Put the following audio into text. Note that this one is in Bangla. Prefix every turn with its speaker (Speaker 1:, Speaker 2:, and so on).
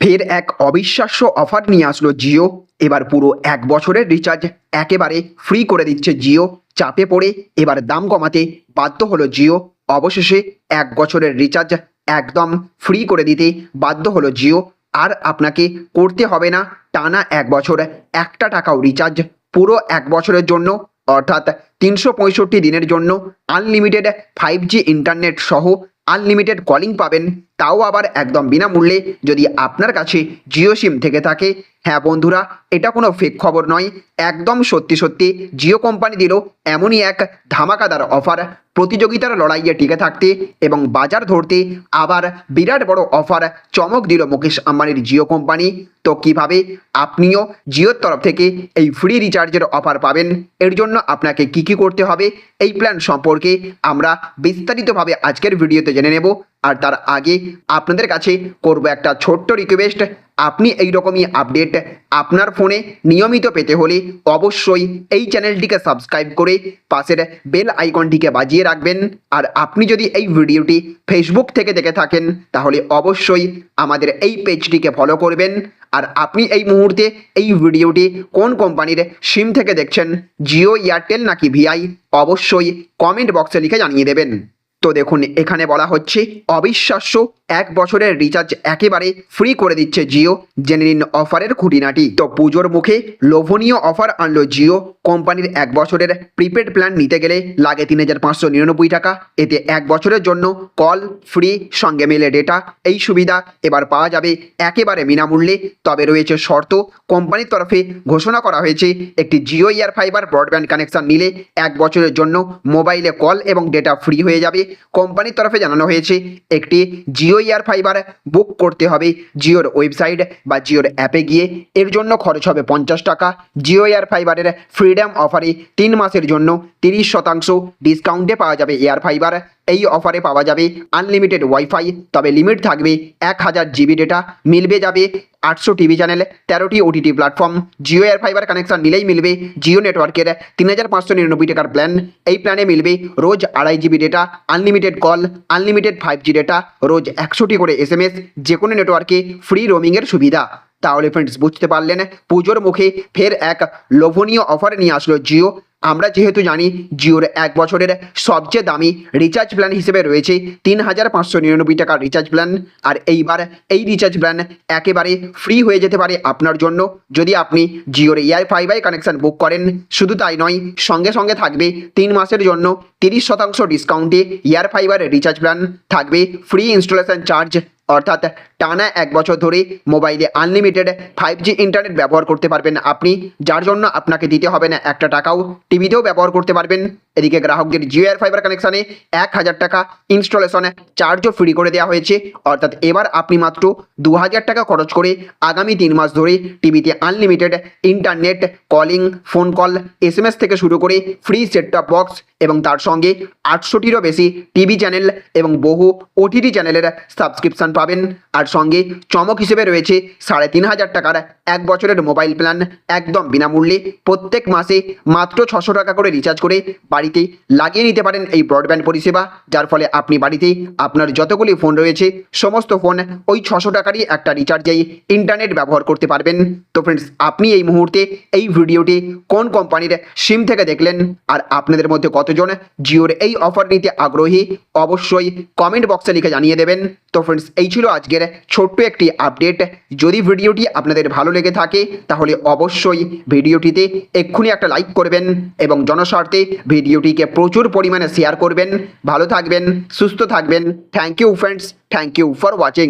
Speaker 1: ফের এক অবিশ্বাস্য অফার নিয়ে আসলো জিও। এবার পুরো এক বছরের রিচার্জ একেবারে ফ্রি করে দিচ্ছে জিও। চাপে পড়ে এবার দাম কমাতে বাধ্য হলো জিও। অবশেষে এক বছরের রিচার্জ একদম ফ্রি করে দিতে বাধ্য হলো জিও। আর আপনাকে করতে হবে না, টানা এক বছর একটা টাকাও রিচার্জ পুরো এক বছরের জন্য, অর্থাৎ তিনশো পঁয়ষট্টি দিনের জন্য আনলিমিটেড ফাইভ জি ইন্টারনেট সহ আনলিমিটেড কলিং পাবেন তাও আবার একদম বিনামূল্যে যদি আপনার কাছে জিও সিম থেকে থাকে হ্যাঁ বন্ধুরা, এটা কোনো ফেক খবর নয়। একদম সত্যি সত্যি, জিও কোম্পানি দিল এমনই এক ধামাকাদার অফার প্রতিযোগিতার লড়াইয়ে টিকে থাকতে এবং বাজার ধরতে আবার বিরাট বড় অফার চমক দিল মুকেশ আম্বানির জিও কোম্পানি তো কীভাবে? আপনিও জিওর তরফ থেকে এই ফ্রি রিচার্জের অফার পাবেন। এর জন্য আপনাকে কি কি করতে হবে? এই প্ল্যান সম্পর্কে আমরা বিস্তারিতভাবে আজকের ভিডিওতে জেনে নেব। আর তার আগে আপনাদের কাছে করব একটা ছোট্ট রিকোয়েস্ট আপনি এই রকমই আপডেট আপনার ফোনে নিয়মিত পেতে হলে অবশ্যই এই চ্যানেলটিকে সাবস্ক্রাইব করে পাশের বেল আইকনটিকে বাজিয়ে রাখবেন। আর আপনি যদি এই ভিডিওটি ফেসবুক থেকে দেখে থাকেন, তাহলে অবশ্যই আমাদের এই পেজটিকে ফলো করবেন। আর আপনি এই মুহূর্তে এই ভিডিওটি কোন কোম্পানির সিম থেকে দেখছেন জিও এয়ারটেল নাকি ভিআই অবশ্যই কমেন্ট বক্সে লিখে জানিয়ে দেবেন। তো দেখুন, এখানে বলা হচ্ছে, অবিশ্বাস্য এক বছরের রিচার্জ একেবারে ফ্রি করে দিচ্ছে জিও, জেনে নিন অফারের খুঁটিনাটি। তো পুজোর মুখে লোভনীয় অফার আনলো জিও, কোম্পানির এক বছরের প্রিপেড প্ল্যান নিতে গেলে লাগে তিন হাজার পাঁচশো নিরানব্বই টাকা। এতে এক বছরের জন্য কল ফ্রি সঙ্গে মেলে ডেটা এই সুবিধা এবার পাওয়া যাবে একেবারে বিনামূল্যে। তবে রয়েছে শর্ত, কোম্পানির তরফে ঘোষণা করা হয়েছে, একটি Jio air fibre broadband connection নিলে এক বছরের জন্য মোবাইলে কল এবং ডেটা ফ্রি হয়ে যাবে। কোম্পানির তরফে জানানো হয়েছে, একটি জিও ইয়ার ফাইবার বুক করতে হবে জিওর ওয়েবসাইট বা জিওর অ্যাপে গিয়ে। এর জন্য খরচ হবে পঞ্চাশ টাকা। জিও এয়ার ফাইবারের ফ্রিডম অফারে তিন মাসের জন্য তিরিশ শতাংশ ডিসকাউন্টে পাওয়া যাবে এয়ার ফাইবার। এই অফারে পাওয়া যাবে আনলিমিটেড ওয়াইফাই তবে লিমিট থাকবে এক হাজার জিবি ডেটা মিলবে যাবে আটশো টিভি চ্যানেল তেরোটি OTT platform Jio air fibre connection নিলেই মিলবে জিও নেটওয়ার্কের তিন হাজার পাঁচশো নিরানব্বই টাকার প্ল্যান এই প্ল্যানে মিলবে রোজ আড়াই GB data unlimited call unlimited five G data রোজ একশোটি করে এস এম এস যে কোনো নেটওয়ার্কে ফ্রি রোমিংয়ের সুবিধা। তাহলে ফ্রেন্ডস বুঝতে পারলেন? পুজোর মুখে ফের এক লোভনীয় অফার নিয়ে আসলো জিও আমরা যেহেতু জানি জিওর এক বছরের সবচেয়ে দামি রিচার্জ প্ল্যান হিসেবে রয়েছে তিন হাজার পাঁচশো নিরানব্বই টাকার রিচার্জ প্ল্যান আর এইবার এই রিচার্জ প্ল্যান একেবারে ফ্রি হয়ে যেতে পারে আপনার জন্য যদি আপনি জিওর এয়ার ফাইবাই কানেকশন বুক করেন। শুধু তাই নয়, সঙ্গে সঙ্গে থাকবে তিন মাসের জন্য তিরিশ শতাংশ ডিসকাউন্টে এয়ার ফাইবার রিচার্জ প্ল্যান থাকবে ফ্রি ইনস্টলেশন চার্জ অর্থাৎ টানা এক বছর ধরে মোবাইলে আনলিমিটেড ফাইভ জি ইন্টারনেট ব্যবহার করতে পারবেন আপনি, যার জন্য আপনাকে দিতে হবে না একটা টাকাও। টিভিতেও ব্যবহার করতে পারবেন। এদিকে গ্রাহকদের জিও এয়ার ফাইবার কানেকশানে এক হাজার টাকা ইনস্টলেশনে চার্জও ফ্রি করে দেওয়া হয়েছে। অর্থাৎ এবার আপনি মাত্র দু হাজার টাকা খরচ করে আগামী তিন মাস ধরে টিভিতে unlimited internet calling phone call S থেকে শুরু করে ফ্রি সেট টপ বক্স এবং তার সঙ্গে আটশোটিরও বেশি টিভি চ্যানেল এবং বহু ওটিটি চ্যানেলের সাবস্ক্রিপশন পাবেন। আর সঙ্গে চমক হিসেবে রয়েছে সাড়ে তিন হাজার টাকার এক বছরের মোবাইল প্ল্যান একদম বিনামূল্যে। প্রত্যেক মাসে মাত্র ছশো টাকা করে রিচার্জ করে বাড়িতে লাগিয়ে নিতে পারেন এই ব্রডব্যান্ড পরিষেবা। যার ফলে আপনি বাড়িতে আপনার যতগুলি ফোন রয়েছে, সমস্ত ফোন ওই ছশো টাকারই একটা রিচার্জেই ইন্টারনেট ব্যবহার করতে পারবেন। তো ফ্রেন্ডস আপনি এই মুহূর্তে এই ভিডিওটি কোন কোম্পানির সিম থেকে দেখলেন? আর আপনাদের মধ্যে কতজন জিওর এই অফার নিতে আগ্রহী? অবশ্যই কমেন্ট বক্সে লিখে জানিয়ে দেবেন। তো ফ্রেন্ডস এই ছিল আজকের ছোট্ট একটি আপডেট যদি ভিডিওটি আপনাদের ভালো লেগে থাকে, তাহলে অবশ্যই ভিডিওটিতে এক্ষুনি একটা লাইক করবেন এবং জনস্বার্থে ভিডিওটিকে প্রচুর পরিমাণে শেয়ার করবেন। ভালো থাকবেন, সুস্থ থাকবেন। Thank you friends thank you for watching